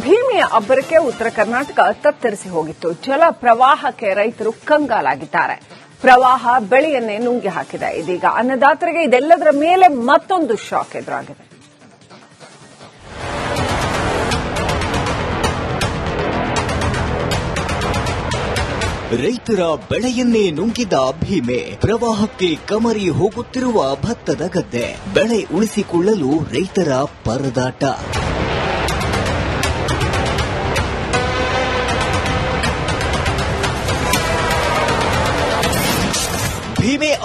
ಭೀಮಿಯ ಅಬ್ಬರಕ್ಕೆ ಉತ್ತರ ಕರ್ನಾಟಕ ತತ್ತರಿಸಿ ಹೋಗಿತ್ತು. ಜಲ ಪ್ರವಾಹಕ್ಕೆ ರೈತರು ಕಂಗಾಲಾಗಿದ್ದಾರೆ. ಪ್ರವಾಹ ಬೆಳೆಯನ್ನೇ ನುಂಗಿ ಹಾಕಿದೆ. ಇದೀಗ ಅನ್ನದಾತರಿಗೆ ಇದೆಲ್ಲದರ ಮೇಲೆ ಮತ್ತೊಂದು ಶಾಕ್ ಎದುರಾಗಿದೆ. ರೈತರ ಬೆಳೆಯನ್ನೇ ನುಂಗಿದ ಭೀಮೆ ಪ್ರವಾಹಕ್ಕೆ ಕಮರಿ ಹೋಗುತ್ತಿರುವ ಭತ್ತದ ಗದ್ದೆ. ಬೆಳೆ ಉಳಿಸಿಕೊಳ್ಳಲು ರೈತರ ಪರದಾಟ.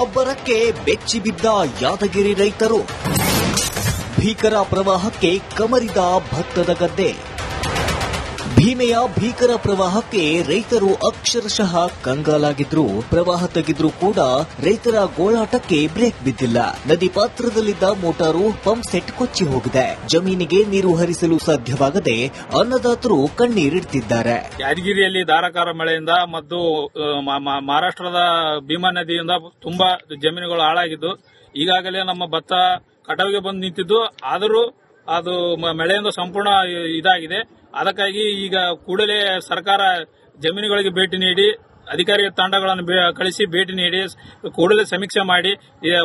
ಅಬ್ಬರಕ್ಕೆ ಬೆಚ್ಚಿ ಬಿದ್ದ ಯಾದಗಿರಿ ರೈತರು ಭೀಕರ ಪ್ರವಾಹಕ್ಕೆ ಕಮರಿದ ಭತ್ತದ ಗದ್ದೆ. ಭೀಮೆಯ ಭೀಕರ ಪ್ರವಾಹಕ್ಕೆ ರೈತರು ಅಕ್ಷರಶಃ ಕಂಗಾಲಾಗಿದ್ರು. ಪ್ರವಾಹ ತೆಗೆದ್ರೂ ಕೂಡ ರೈತರ ಗೋಳಾಟಕ್ಕೆ ಬ್ರೇಕ್ ಬಿದ್ದಿಲ್ಲ. ನದಿ ಪಾತ್ರದಲ್ಲಿದ್ದ ಮೋಟಾರು ಪಂಪ್ ಸೆಟ್ ಕೊಚ್ಚಿ ಹೋಗಿದೆ. ಜಮೀನಿಗೆ ನೀರು ಹರಿಸಲು ಸಾಧ್ಯವಾಗದೆ ಅನ್ನದಾತರು ಕಣ್ಣೀರಿಡ್ತಿದ್ದಾರೆ ಯಾದಗಿರಿಯಲ್ಲಿ ಧಾರಾಕಾರ ಮಳೆಯಿಂದ ಮತ್ತು ಮಹಾರಾಷ್ಟ್ರದ ಭೀಮಾ ನದಿಯಿಂದ ತುಂಬಾ ಜಮೀನುಗಳು ಹಾಳಾಗಿದ್ದು, ಈಗಾಗಲೇ ನಮ್ಮ ಭತ್ತ ಕಟಾವಿಗೆ ಬಂದು ನಿಂತಿದ್ದು. ಆದರೂ ಅದು ಮಳೆಯಿಂದ ಸಂಪೂರ್ಣ ಇದಾಗಿದೆ. ಅದಕ್ಕಾಗಿ ಈಗ ಕೂಡಲೇ ಸರ್ಕಾರ ಜಮೀನುಗಳಿಗೆ ಭೇಟಿ ನೀಡಿ ಅಧಿಕಾರಿ ತಂಡಗಳನ್ನು ಕಳಿಸಿ ಭೇಟಿ ನೀಡಿ, ಕೂಡಲೇ ಸಮೀಕ್ಷೆ ಮಾಡಿ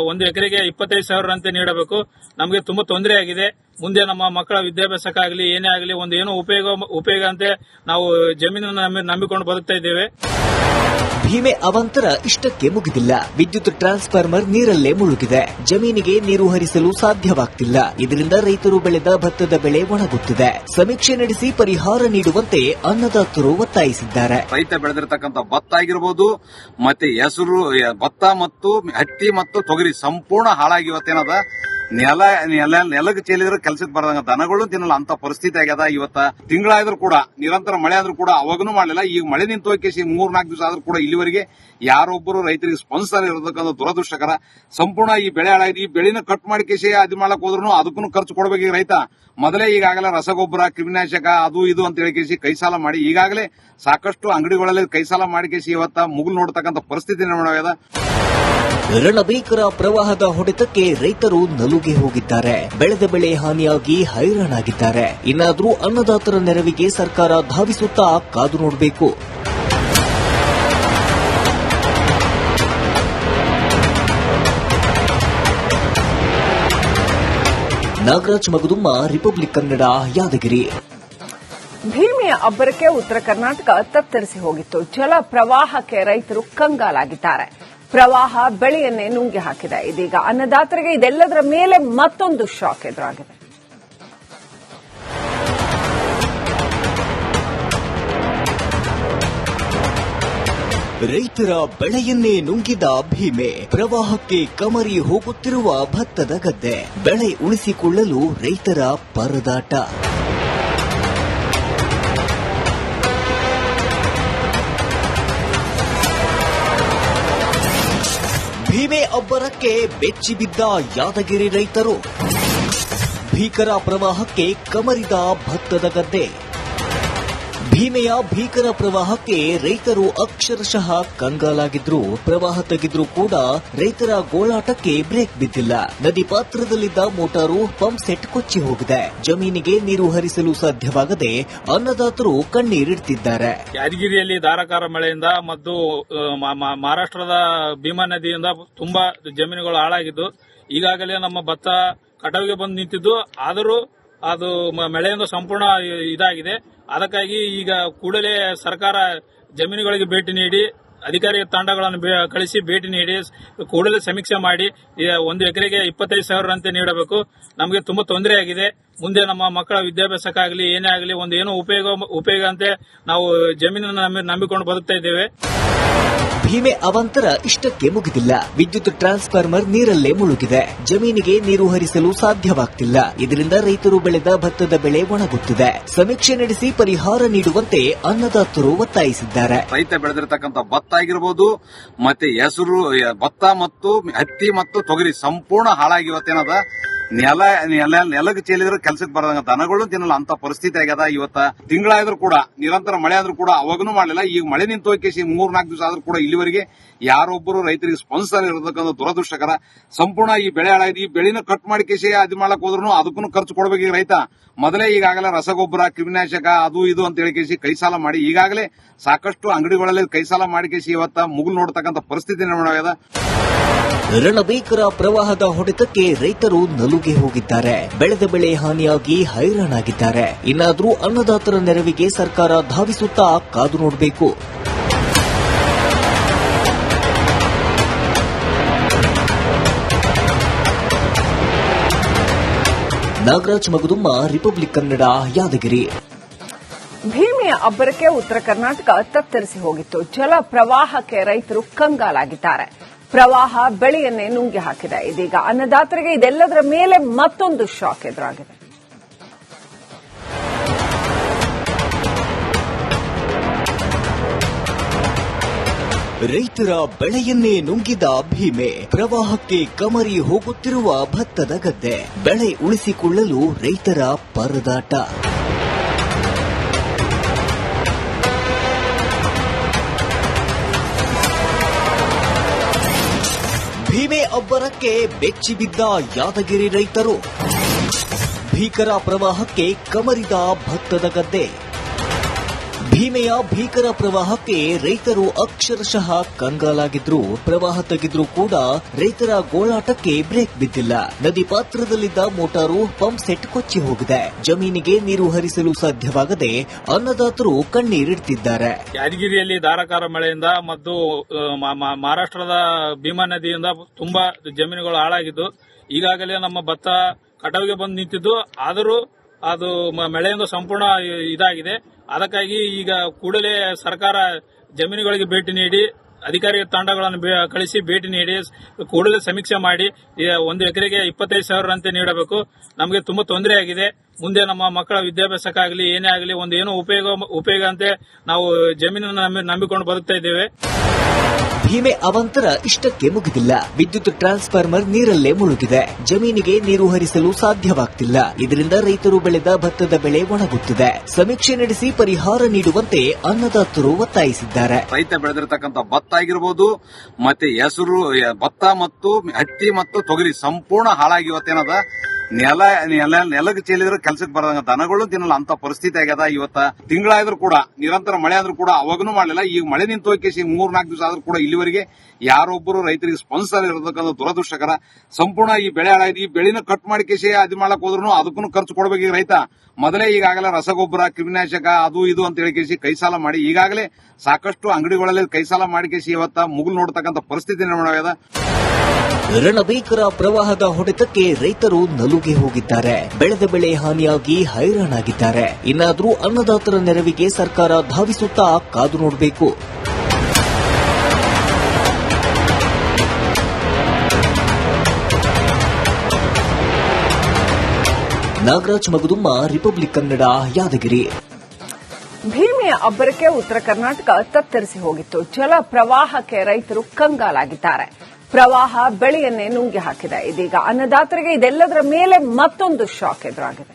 ಒಂದು ಎಕರೆಗೆ ಇಪ್ಪತ್ತೈದು ಸಾವಿರ ಅಂತ ನೀಡಬೇಕು. ನಮಗೆ ತುಂಬಾ ತೊಂದರೆ ಆಗಿದೆ. ಮುಂದೆ ನಮ್ಮ ಮಕ್ಕಳ ವಿದ್ಯಾಭ್ಯಾಸಕ್ಕಾಗಲಿ ಏನೇ ಆಗಲಿ, ಒಂದು ಏನೋ ಉಪಯೋಗ ಉಪಯೋಗ ಅಂತೆ ನಾವು ಜಮೀನನ್ನು ನಂಬಿ- ನಂಬಿಕೊಂಡು ಬದುಕ್ತಾ ಇದ್ದೇವೆ. ಭೀಮೆ ಅವಾಂತರ ಇಷ್ಟಕ್ಕೆ ಮುಗಿದಿಲ್ಲ. ವಿದ್ಯುತ್ ಟ್ರಾನ್ಸ್ಫಾರ್ಮರ್ ನೀರಲ್ಲೇ ಮುಳುಗಿದೆ. ಜಮೀನಿಗೆ ನೀರು ಹರಿಸಲು ಸಾಧ್ಯವಾಗ್ತಿಲ್ಲ. ಇದರಿಂದ ರೈತರು ಬೆಳೆದ ಭತ್ತದ ಬೆಳೆ ಒಣಗುತ್ತಿದೆ. ಸಮೀಕ್ಷೆ ನಡೆಸಿ ಪರಿಹಾರ ನೀಡುವಂತೆ ಅನ್ನದಾತರು ಒತ್ತಾಯಿಸಿದ್ದಾರೆ. ರೈತ ಬೆಳೆದಿರತಕ್ಕಂತ ಭತ್ತ ಆಗಿರಬಹುದು ಮತ್ತೆ ಹೆಸರು, ಭತ್ತ ಮತ್ತು ಹತ್ತಿ ಮತ್ತು ತೊಗರಿ ಸಂಪೂರ್ಣ ಹಾಳಾಗಿ ಇವತ್ತೇನದ? ನೆಲ ನೆಲ ನೆಲಕ್ಕೆ ಚೇಲಿದ್ರೆ ಕೆಲಸಕ್ಕೆ ಬರದಂಗ ದನಗಳು ತಿನ್ನಲ್ಲ, ಅಂತ ಪರಿಸ್ಥಿತಿ ಆಗ್ಯದ. ಇವತ್ತ ತಿಂಗಳಾದ್ರೂ ಕೂಡ, ನಿರಂತರ ಮಳೆ ಆದ್ರೂ ಕೂಡ ಅವಾಗನೂ ಮಾಡಲಿಲ್ಲ. ಈಗ ಮಳೆ ನಿಂತು ಹೋಗಿ ಮೂರ್ ನಾಲ್ಕು ದಿವಸ ಆದ್ರೂ ಕೂಡ ಇಲ್ಲಿವರೆಗೆ ಯಾರೊಬ್ಬರು ರೈತರಿಗೆ ಸ್ಪಾನ್ಸರ್ ಇರತಕ್ಕಂಥ ದುರದೃಷ್ಟಕರ. ಸಂಪೂರ್ಣ ಈ ಬೆಳೆ ಹಾಳಾಗಿದೆ ಈ ಬೆಳೆನ ಕಟ್ ಮಾಡಿ ಕೇಸಿ ಅದು ಮಾಡಕ್ ಹೋದ್ರು ಅದಕ್ಕೂ ಖರ್ಚು ಕೊಡ್ಬೇಕು ರೈತ. ಮೊದಲೇ ಈಗಾಗಲೇ ರಸಗೊಬ್ಬರ, ಕ್ರಿಮಿನಾಶಕ, ಅದು ಇದು ಅಂತ ಹೇಳಿ ಕೇಸಿ ಕೈ ಸಾಲ ಮಾಡಿ. ಈಗಾಗಲೇ ಸಾಕಷ್ಟು ಅಂಗಡಿಗಳಲ್ಲಿ ಕೈ ಸಾಲ ಮಾಡಿ ಕೇಸಿ ಇವತ್ತ ಮುಗಿಲು ನೋಡ್ತಕ್ಕಂಥ ಪರಿಸ್ಥಿತಿ ನಿರ್ಮಾಣ ಆಗ್ಯದ ರಣಭೀಕರ ಪ್ರವಾಹದ ಹೊಡೆತಕ್ಕೆ ರೈತರು ನಲುಗಿ ಹೋಗಿದ್ದಾರೆ. ಬೆಳೆದ ಬೆಳೆ ಹಾನಿಯಾಗಿ ಹೈರಾಣಾಗಿದ್ದಾರೆ. ಇನ್ನಾದರೂ ಅನ್ನದಾತರ ನೆರವಿಗೆ ಸರ್ಕಾರ ಧಾವಿಸುತ್ತಾ ಕಾದು ನೋಡಬೇಕು. ನಾಗರಾಜ್ ಮಗದುಮ್ಮ, ರಿಪಬ್ಲಿಕ್ ಕನ್ನಡ, ಯಾದಗಿರಿ. ಭೀಮಿಯ ಅಬ್ಬರಕ್ಕೆ ಉತ್ತರ ಕರ್ನಾಟಕ ತತ್ತರಿಸಿ ಹೋಗಿತ್ತು. ಜಲ ಪ್ರವಾಹಕ್ಕೆ ರೈತರು ಕಂಗಾಲಾಗಿದ್ದಾರೆ. ಪ್ರವಾಹ ಬೆಳೆಯನ್ನೇ ನುಂಗಿ ಹಾಕಿದೆ. ಇದೀಗ ಅನ್ನದಾತರಿಗೆ ಇದೆಲ್ಲದರ ಮೇಲೆ ಮತ್ತೊಂದು ಶಾಕ್ ಎದುರಾಗಿದೆ. ರೈತರ ಬೆಳೆಯನ್ನೇ ನುಂಗಿದ ಭೀಮೆ ಪ್ರವಾಹಕ್ಕೆ ಕಮರಿ ಹೋಗುತ್ತಿರುವ ಭತ್ತದ ಗದ್ದೆ. ಬೆಳೆ ಉಳಿಸಿಕೊಳ್ಳಲು ರೈತರ ಪರದಾಟ. ಅಬ್ಬರಕ್ಕೆ ಬೆಚ್ಚಿಬಿದ್ದ ಯಾದಗಿರಿ ರೈತರು ಭೀಕರ ಪ್ರವಾಹಕ್ಕೆ ಕಮರಿದ ಭತ್ತದ ಗದ್ದೆ. ಭೀಮೆಯ ಭೀಕರ ಪ್ರವಾಹಕ್ಕೆ ರೈತರು ಅಕ್ಷರಶಃ ಕಂಗಾಲಾಗಿದ್ರು. ಪ್ರವಾಹ ತೆಗೆದ್ರೂ ಕೂಡ ರೈತರ ಗೋಳಾಟಕ್ಕೆ ಬ್ರೇಕ್ ಬಿದ್ದಿಲ್ಲ. ನದಿ ಪಾತ್ರದಲ್ಲಿದ್ದ ಮೋಟಾರು ಪಂಪ್ ಸೆಟ್ ಕೊಚ್ಚಿ ಹೋಗಿದೆ. ಜಮೀನಿಗೆ ನೀರು ಹರಿಸಲು ಸಾಧ್ಯವಾಗದೆ ಅನ್ನದಾತರು ಕಣ್ಣೀರಿಡ್ತಿದ್ದಾರೆ ಯಾದಗಿರಿಯಲ್ಲಿ ಧಾರಾಕಾರ ಮಳೆಯಿಂದ ಮತ್ತು ಮಹಾರಾಷ್ಟ್ರದ ಭೀಮಾ ನದಿಯಿಂದ ತುಂಬಾ ಜಮೀನುಗಳು ಹಾಳಾಗಿದ್ದು, ಈಗಾಗಲೇ ನಮ್ಮ ಭತ್ತ ಕಟಾವಿಗೆ ಬಂದು ನಿಂತಿದ್ದು. ಆದರೂ ಅದು ಮಳೆಯಿಂದ ಸಂಪೂರ್ಣ ಇದಾಗಿದೆ. ಅದಕ್ಕಾಗಿ ಈಗ ಕೂಡಲೇ ಸರ್ಕಾರ ಜಮೀನುಗಳಿಗೆ ಭೇಟಿ ನೀಡಿ ಅಧಿಕಾರಿ ತಂಡಗಳನ್ನು ಕಳಿಸಿ ಭೇಟಿ ನೀಡಿ, ಕೂಡಲೇ ಸಮೀಕ್ಷೆ ಮಾಡಿ ಒಂದು ಎಕರೆಗೆ ಇಪ್ಪತ್ತೈದು ಸಾವಿರ ಅಂತ ನೀಡಬೇಕು. ನಮಗೆ ತುಂಬಾ ತೊಂದರೆ ಆಗಿದೆ. ಮುಂದೆ ನಮ್ಮ ಮಕ್ಕಳ ವಿದ್ಯಾಭ್ಯಾಸಕ್ಕಾಗಲಿ ಏನೇ ಆಗಲಿ, ಒಂದು ಏನೋ ಉಪಯೋಗ ಉಪಯೋಗ ಅಂತೆ ನಾವು ಜಮೀನನ್ನು ನಂಬಿ- ನಂಬಿಕೊಂಡು ಬದುಕ್ತಾ ಇದ್ದೇವೆ. ಭೀಮೆ ಅವಂತರ ಇಷ್ಟಕ್ಕೆ ಮುಗಿದಿಲ್ಲ. ವಿದ್ಯುತ್ ಟ್ರಾನ್ಸ್ಫಾರ್ಮರ್ ನೀರಲ್ಲೇ ಮುಳುಗಿದೆ. ಜಮೀನಿಗೆ ನೀರು ಹರಿಸಲು ಸಾಧ್ಯವಾಗ್ತಿಲ್ಲ. ಇದರಿಂದ ರೈತರು ಬೆಳೆದ ಭತ್ತದ ಬೆಳೆ ಒಣಗುತ್ತಿದೆ. ಸಮೀಕ್ಷೆ ನಡೆಸಿ ಪರಿಹಾರ ನೀಡುವಂತೆ ಅನ್ನದಾತರು ಒತ್ತಾಯಿಸಿದ್ದಾರೆ. ರೈತ ಬೆಳೆದಿರತಕ್ಕಂತ ಭತ್ತ ಆಗಿರಬಹುದು ಮತ್ತೆ ಹೆಸರು, ಭತ್ತ ಮತ್ತು ಹತ್ತಿ ಮತ್ತು ತೊಗರಿ ಸಂಪೂರ್ಣ ಹಾಳಾಗಿರುತ್ತೆ ನೆಲ ನೆಲ ನೆಲಕ್ಕೆ ಚೆಲ್ಲಿದ್ರೆ ಕೆಲಸಕ್ಕೆ ಬರದಂಗ ದನಗಳು ತಿನ್ನಲ್ಲ. ಅಂತ ಪರಿಸ್ಥಿತಿ ಆಗ್ಯದ. ಇವತ್ತ ತಿಂಗಳಾದ್ರೂ ಕೂಡ, ನಿರಂತರ ಮಳೆ ಆದ್ರೂ ಕೂಡ ಅವಾಗನೂ ಮಾಡಲಿಲ್ಲ. ಈಗ ಮಳೆ ನಿಂತು ಹೋಗಿ ಮೂರ್ ನಾಲ್ಕು ದಿವಸ ಆದ್ರೂ ಕೂಡ ಇಲ್ಲಿವರೆಗೆ ಯಾರೊಬ್ಬರು ರೈತರಿಗೆ ಸ್ಪಾನ್ಸರ್ ಇರತಕ್ಕಂಥ ದುರದೃಷ್ಟಕರ, ಸಂಪೂರ್ಣ ಈ ಬೆಳೆ ಹಾಳಾಗಿದೆ ಈ ಬೆಳೆನ ಕಟ್ ಮಾಡಿ ಕೇಸಿ ಅದು ಮಾಡಕ್ ಹೋದ್ರು ಅದಕ್ಕೂ ಖರ್ಚು ಕೊಡ್ಬೇಕು ರೈತ. ಮೊದಲೇ ಈಗಾಗಲೇ ರಸಗೊಬ್ಬರ ಕ್ರಿಮಿನಾಶಕ ಅದು ಇದು ಅಂತ ಹೇಳಿ ಕೈ ಸಾಲ ಮಾಡಿ. ಈಗಾಗಲೇ ಸಾಕಷ್ಟು ಅಂಗಡಿಗಳಲ್ಲಿ ಕೈ ಸಾಲ ಮಾಡಿ ಕೇಸಿ ಇವತ್ತ ಮುಗಿಲು ನೋಡ್ತಕ್ಕಂಥ ಪರಿಸ್ಥಿತಿ ನಿರ್ಮಾಣ ರಣಭೀಕರ ಪ್ರವಾಹದ ಹೊಡೆತಕ್ಕೆ ರೈತರು ನಲುಗೆ ಹೋಗಿದ್ದಾರೆ. ಬೆಳೆದ ಬೆಳೆ ಹಾನಿಯಾಗಿ ಹೈರಾಣಾಗಿದ್ದಾರೆ. ಇನ್ನಾದರೂ ಅನ್ನದಾತರ ನೆರವಿಗೆ ಸರ್ಕಾರ ಧಾವಿಸುತ್ತಾ ಕಾದು ನೋಡಬೇಕು. ನಾಗರಾಜ್ ಮಗದುಮ್ಮ, ರಿಪಬ್ಲಿಕ್ ಕನ್ನಡ, ಯಾದಗಿರಿ. ಭೀಮಿಯ ಅಬ್ಬರಕ್ಕೆ ಉತ್ತರ ಕರ್ನಾಟಕ ತತ್ತರಿಸಿ ಹೋಗಿತ್ತು. ಜಲ ಪ್ರವಾಹಕ್ಕೆ ರೈತರು ಕಂಗಾಲಾಗಿದ್ದಾರೆ. ಪ್ರವಾಹ ಬೆಳೆಯನ್ನೇ ನುಂಗಿ ಹಾಕಿದೆ. ಇದೀಗ ಅನ್ನದಾತರಿಗೆ ಇದೆಲ್ಲದರ ಮೇಲೆ ಮತ್ತೊಂದು ಶಾಕ್ ಎದುರಾಗಿದೆ. ರೈತರ ಬೆಳೆಯನ್ನೇ ನುಂಗಿದ ಭೀಮೆ ಪ್ರವಾಹಕ್ಕೆ ಕಮರಿ ಹೋಗುತ್ತಿರುವ ಭತ್ತದ ಗದ್ದೆ. ಬೆಳೆ ಉಳಿಸಿಕೊಳ್ಳಲು ರೈತರ ಪರದಾಟ. ಅಬ್ಬರಕ್ಕೆ ಬೆಚ್ಚಿ ಬಿದ್ದ ಯಾದಗಿರಿ ರೈತರು ಭೀಕರ ಪ್ರವಾಹಕ್ಕೆ ಕಮರಿದ ಭತ್ತದ ಗದ್ದೆ. ಭೀಮೆಯ ಭೀಕರ ಪ್ರವಾಹಕ್ಕೆ ರೈತರು ಅಕ್ಷರಶಃ ಕಂಗಾಲಾಗಿದ್ರು. ಪ್ರವಾಹ ತೆಗೆದ್ರೂ ಕೂಡ ರೈತರ ಗೋಳಾಟಕ್ಕೆ ಬ್ರೇಕ್ ಬಿದ್ದಿಲ್ಲ. ನದಿ ಪಾತ್ರದಲ್ಲಿದ್ದ ಮೋಟಾರು ಪಂಪ್ ಸೆಟ್ ಕೊಚ್ಚಿ ಹೋಗಿದೆ. ಜಮೀನಿಗೆ ನೀರು ಹರಿಸಲು ಸಾಧ್ಯವಾಗದೆ ಅನ್ನದಾತರು ಕಣ್ಣೀರಿಡ್ತಿದ್ದಾರೆ ಯಾದಗಿರಿಯಲ್ಲಿ ಧಾರಾಕಾರ ಮಳೆಯಿಂದ ಮತ್ತು ಮಹಾರಾಷ್ಟ್ರದ ಭೀಮಾ ನದಿಯಿಂದ ತುಂಬಾ ಜಮೀನುಗಳು ಹಾಳಾಗಿದ್ದು, ಈಗಾಗಲೇ ನಮ್ಮ ಭತ್ತ ಕಟಾವಿಗೆ ಬಂದು ನಿಂತಿದ್ದು. ಆದರೂ ಅದು ಮಳೆಯಿಂದ ಸಂಪೂರ್ಣ ಇದಾಗಿದೆ. ಅದಕ್ಕಾಗಿ ಈಗ ಕೂಡಲೇ ಸರ್ಕಾರ ಜಮೀನುಗಳಿಗೆ ಭೇಟಿ ನೀಡಿ ಅಧಿಕಾರಿ ತಂಡಗಳನ್ನು ಕಳಿಸಿ ಭೇಟಿ ನೀಡಿ, ಕೂಡಲೇ ಸಮೀಕ್ಷೆ ಮಾಡಿ ಒಂದು ಎಕರೆಗೆ ಇಪ್ಪತ್ತೈದು ಸಾವಿರ ಅಂತೆ ನೀಡಬೇಕು. ನಮಗೆ ತುಂಬಾ ತೊಂದರೆ ಆಗಿದೆ. ಮುಂದೆ ನಮ್ಮ ಮಕ್ಕಳ ವಿದ್ಯಾಭ್ಯಾಸಕ್ಕಾಗಲಿ ಏನೇ ಆಗಲಿ, ಒಂದು ಏನೋ ಉಪಯೋಗ ಉಪಯೋಗ ಅಂತೆ ನಾವು ಜಮೀನನ್ನು ನಂಬಿ- ನಂಬಿಕೊಂಡು ಬರುತ್ತಾ ಇದ್ದೇವೆ. ಭೀಮೆ ಅವಂತರ ಇಷ್ಟಕ್ಕೆ ಮುಗಿದಿಲ್ಲ. ವಿದ್ಯುತ್ ಟ್ರಾನ್ಸ್ಫಾರ್ಮರ್ ನೀರಲ್ಲೇ ಮುಳುಗಿದೆ. ಜಮೀನಿಗೆ ನೀರು ಹರಿಸಲು ಸಾಧ್ಯವಾಗ್ತಿಲ್ಲ. ಇದರಿಂದ ರೈತರು ಬೆಳೆದ ಭತ್ತದ ಬೆಳೆ ಒಣಗುತ್ತಿದೆ. ಸಮೀಕ್ಷೆ ನಡೆಸಿ ಪರಿಹಾರ ನೀಡುವಂತೆ ಅನ್ನದಾತರು ಒತ್ತಾಯಿಸಿದ್ದಾರೆ. ರೈತ ಬೆಳೆದಿರತಕ್ಕಂಥ ಭತ್ತ ಆಗಿರ್ಬೋದು, ಮತ್ತೆ ಹೆಸರು, ಭತ್ತ ಮತ್ತು ಹತ್ತಿ ಮತ್ತು ತೊಗರಿ ಸಂಪೂರ್ಣ ಹಾಳಾಗಿ ಇವತ್ತೇನದ? ನೆಲ ನೆಲ ನೆಲಕ್ಕೆ ಚೆಲ್ಲಿದ್ರೆ ಕೆಲ್ಸಕ್ಕೆ ಬರದಂಗ ದನಗಳು ತಿನ್ನಲ್ಲ, ಅಂತ ಪರಿಸ್ಥಿತಿ ಆಗ್ಯದ. ಇವತ್ತ ತಿಂಗಳಾದ್ರೂ ಕೂಡ, ನಿರಂತರ ಮಳೆ ಆದ್ರೂ ಕೂಡ ಅವಾಗನು ಮಾಡಲಿಲ್ಲ. ಈಗ ಮಳೆ ನಿಂತು ಹೋಗಿ ಮೂರ್, ನಾಲ್ಕು ದಿವಸ ಆದ್ರೂ ಕೂಡ ಇಲ್ಲಿವರೆಗೆ ಯಾರೊಬ್ಬರು ರೈತರಿಗೆ ಸ್ಪಾನ್ಸರ್ ಇರತಕ್ಕಂಥ ದುರದೃಷ್ಟಕರ, ಸಂಪೂರ್ಣ ಈ ಬೆಳೆ ಹಾಳಾಗಿದೆ ಈ ಬೆಳೆನ ಕಟ್ ಮಾಡಿ ಕೇಸಿ ಅದು ಮಾಡಕ್ ಹೋದ್ರು ಅದಕ್ಕೂ ಖರ್ಚು ಕೊಡ್ಬೇಕು ರೈತ. ಮೊದಲೇ ಈಗಾಗಲೇ ರಸಗೊಬ್ಬರ, ಕ್ರಿಮಿನಾಶಕ, ಅದು ಇದು ಅಂತ ಹೇಳಿ ಕೇಸಿ ಕೈ ಸಾಲ ಮಾಡಿ. ಈಗಾಗಲೇ ಸಾಕಷ್ಟು ಅಂಗಡಿಗಳಲ್ಲಿ ಕೈ ಸಾಲ ಮಾಡಿ ಕೇಸಿ ಇವತ್ತ ಮುಗಿಲು ನೋಡ್ತಕ್ಕಂಥ ಪರಿಸ್ಥಿತಿ ನಿರ್ಮಾಣವಾಗಿದೆ ರಣಭೀಕರ ಪ್ರವಾಹದ ಹೊಡೆತಕ್ಕೆ ರೈತರು ನಲುಗೆ ಹೋಗಿದ್ದಾರೆ. ಬೆಳೆದ ಬೆಳೆ ಹಾನಿಯಾಗಿ ಹೈರಾಣಾಗಿದ್ದಾರೆ. ಇನ್ನಾದರೂ ಅನ್ನದಾತರ ನೆರವಿಗೆ ಸರ್ಕಾರ ಧಾವಿಸುತ್ತಾ ಕಾದು ನೋಡಬೇಕು. ನಾಗರಾಜ್ ಮಗದುಮ್ಮ, ರಿಪಬ್ಲಿಕ್ ಕನ್ನಡ, ಯಾದಗಿರಿ. ಭೀಮಿಯ ಅಬ್ಬರಕ್ಕೆ ಉತ್ತರ ಕರ್ನಾಟಕ ತತ್ತರಿಸಿ ಹೋಗಿತ್ತು. ಜಲ ಪ್ರವಾಹಕ್ಕೆ ರೈತರು ಕಂಗಾಲಾಗಿದ್ದಾರೆ. ಪ್ರವಾಹ ಬೆಳೆಯನ್ನೇ ನುಂಗಿ ಹಾಕಿದೆ. ಇದೀಗ ಅನ್ನದಾತರಿಗೆ ಇದೆಲ್ಲದರ ಮೇಲೆ ಮತ್ತೊಂದು ಶಾಕ್ ಎದುರಾಗಿದೆ.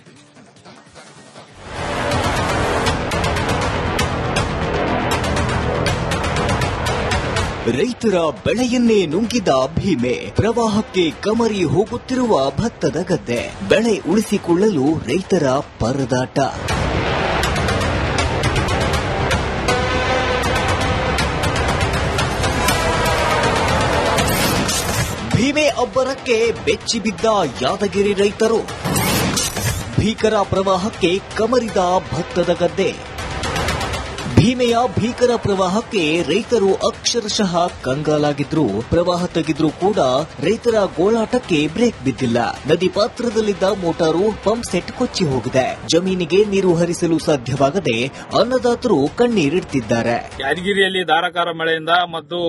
ರೈತರ ಬೆಳೆಯನ್ನೇ ನುಂಗಿದ ಭೀಮೆ ಪ್ರವಾಹಕ್ಕೆ ಕಮರಿ ಹೋಗುತ್ತಿರುವ ಭತ್ತದ ಗದ್ದೆ. ಬೆಳೆ ಉಳಿಸಿಕೊಳ್ಳಲು ರೈತರ ಪರದಾಟ. ಭೀಮೆ ಅಬ್ಬರಕ್ಕೆ ಬೆಚ್ಚಿ ಬಿದ್ದ ಯಾದಗಿರಿ ರೈತರು. ಭೀಕರ ಪ್ರವಾಹಕ್ಕೆ ಕಮರಿದ ಭತ್ತದ ಗದ್ದೆ. ಭೀಮೆಯ ಭೀಕರ ಪ್ರವಾಹಕ್ಕೆ ರೈತರು ಅಕ್ಷರಶಃ ಕಂಗಾಲಾಗಿದ್ರು. ಪ್ರವಾಹ ತೆಗೆದ್ರೂ ಕೂಡ ರೈತರ ಗೋಳಾಟಕ್ಕೆ ಬ್ರೇಕ್ ಬಿದ್ದಿಲ್ಲ. ನದಿ ಪಾತ್ರದಲ್ಲಿದ್ದ ಮೋಟಾರು ಪಂಪ್ ಸೆಟ್ ಕೊಚ್ಚಿ ಹೋಗಿದೆ. ಜಮೀನಿಗೆ ನೀರು ಹರಿಸಲು ಸಾಧ್ಯವಾಗದೆ ಅನ್ನದಾತರು ಕಣ್ಣೀರಿಡ್ತಿದ್ದಾರೆ ಯಾದಗಿರಿಯಲ್ಲಿ ಧಾರಾಕಾರ ಮಳೆಯಿಂದ ಮತ್ತು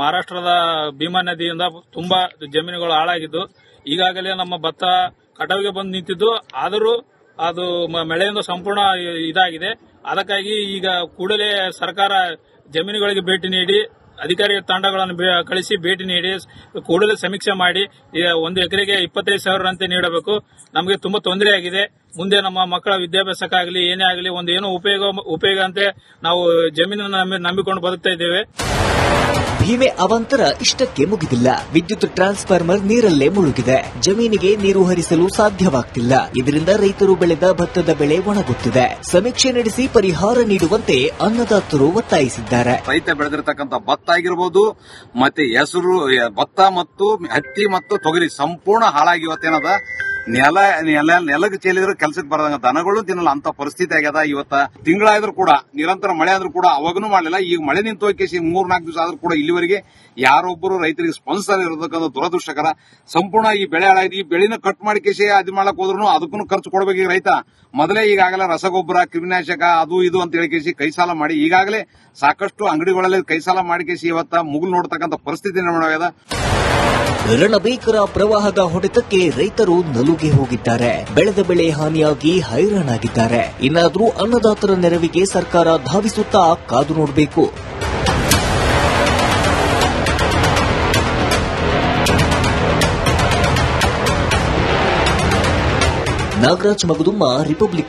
ಮಹಾರಾಷ್ಟ್ರದ ಭೀಮಾ ನದಿಯಿಂದ ತುಂಬಾ ಜಮೀನುಗಳು ಹಾಳಾಗಿದ್ದು, ಈಗಾಗಲೇ ನಮ್ಮ ಭತ್ತ ಕಟಾವಿಗೆ ಬಂದು ನಿಂತಿದ್ದು. ಆದರೂ ಅದು ಮಳೆಯಿಂದ ಸಂಪೂರ್ಣ ಇದಾಗಿದೆ. ಅದಕ್ಕಾಗಿ ಈಗ ಕೂಡಲೇ ಸರ್ಕಾರ ಜಮೀನುಗಳಿಗೆ ಭೇಟಿ ನೀಡಿ ಅಧಿಕಾರಿ ತಂಡಗಳನ್ನು ಕಳಿಸಿ ಭೇಟಿ ನೀಡಿ, ಕೂಡಲೇ ಸಮೀಕ್ಷೆ ಮಾಡಿ ಒಂದು ಎಕರೆಗೆ ಇಪ್ಪತ್ತೈದು ಸಾವಿರ ಅಂತೆ ನೀಡಬೇಕು. ನಮಗೆ ತುಂಬಾ ತೊಂದರೆ ಆಗಿದೆ. ಮುಂದೆ ನಮ್ಮ ಮಕ್ಕಳ ವಿದ್ಯಾಭ್ಯಾಸಕ್ಕಾಗಲಿ ಏನೇ ಆಗಲಿ, ಒಂದು ಏನೋ ಉಪಯೋಗ ಉಪಯೋಗ ಅಂತೆ ನಾವು ಜಮೀನನ್ನು ನಂಬಿ- ನಂಬಿಕೊಂಡು ಬದುಕ್ತಾ ಇದ್ದೇವೆ. ಭೀಮೆ ಅವಂತರ ಇಷ್ಟಕ್ಕೆ ಮುಗಿದಿಲ್ಲ. ವಿದ್ಯುತ್ ಟ್ರಾನ್ಸ್ಫಾರ್ಮರ್ ನೀರಲ್ಲೇ ಮುಳುಗಿದೆ. ಜಮೀನಿಗೆ ನೀರು ಹರಿಸಲು ಸಾಧ್ಯವಾಗ್ತಿಲ್ಲ. ಇದರಿಂದ ರೈತರು ಬೆಳೆದ ಭತ್ತದ ಬೆಳೆ ಒಣಗುತ್ತಿದೆ. ಸಮೀಕ್ಷೆ ನಡೆಸಿ ಪರಿಹಾರ ನೀಡುವಂತೆ ಅನ್ನದಾತರು ಒತ್ತಾಯಿಸಿದ್ದಾರೆ. ರೈತ ಬೆಳೆದಿರತಕ್ಕಂತ ಭತ್ತ ಆಗಿರ್ಬೋದು, ಮತ್ತೆ ಹೆಸರು, ಭತ್ತ ಮತ್ತು ಹತ್ತಿ ಮತ್ತು ತೊಗರಿ ಸಂಪೂರ್ಣ ಹಾಳಾಗಿ ಇವತ್ತೇನದ? ನೆಲ ನೆಲ ನೆಲಕ್ಕೆ ಚೇಲಿದ್ರೆ ಕೆಲಸಕ್ಕೆ ಬರದಂಗ ದನಗಳು ತಿನ್ನಲ್ಲ, ಅಂತ ಪರಿಸ್ಥಿತಿ ಆಗ್ಯದ. ಇವತ್ತ ತಿಂಗಳಾದ್ರೂ ಕೂಡ, ನಿರಂತರ ಮಳೆ ಆದ್ರೂ ಕೂಡ ಅವಾಗನು ಮಾಡಲಿಲ್ಲ. ಈಗ ಮಳೆ ನಿಂತು ಹೋಗಿ ಮೂರ್ ನಾಲ್ಕು ದಿವಸ ಆದ್ರೂ ಕೂಡ ಇಲ್ಲಿವರೆಗೆ ಯಾರೊಬ್ಬರು ರೈತರಿಗೆ ಸ್ಪಾನ್ಸರ್ ಇರತಕ್ಕಂಥ ದುರದೃಷ್ಟಕರ. ಸಂಪೂರ್ಣ ಈ ಬೆಳೆ ಹಾಳಾಗಿದೆ ಈ ಬೆಳೆನ ಕಟ್ ಮಾಡಿ ಕೇಸಿ ಅದು ಮಾಡಕ್ ಹೋದ್ರು ಅದಕ್ಕೂ ಖರ್ಚು ಕೊಡ್ಬೇಕು ಈಗ ರೈತ. ಮೊದಲೇ ಈಗಾಗಲೇ ರಸಗೊಬ್ಬರ, ಕ್ರಿಮಿನಾಶಕ, ಅದು ಇದು ಅಂತ ಹೇಳಿ ಕೇಸಿ ಕೈ ಸಾಲ ಮಾಡಿ. ಈಗಾಗಲೇ ಸಾಕಷ್ಟು ಅಂಗಡಿಗಳಲ್ಲಿ ಕೈ ಸಾಲ ಮಾಡಿ ಕೇಸಿ ಇವತ್ತ ಮುಗಿಲು ನೋಡ್ತಕ್ಕಂಥ ಪರಿಸ್ಥಿತಿ ನಿರ್ಮಾಣ ರಣಭೀಕರ ಪ್ರವಾಹದ ಹೊಡೆತಕ್ಕೆ ರೈತರು ನಲುಗಿ ಹೋಗಿದ್ದಾರೆ. ಬೆಳೆದ ಬೆಳೆ ಹಾನಿಯಾಗಿ ಹೈರಾಣಾಗಿದ್ದಾರೆ. ಇನ್ನಾದರೂ ಅನ್ನದಾತರ ನೆರವಿಗೆ ಸರ್ಕಾರ ಧಾವಿಸುತ್ತಾ ಕಾದು ನೋಡಬೇಕು. ನಾಗರಾಜ್ ಮಗದುಮ್ಮ, ರಿಪಬ್ಲಿಕ್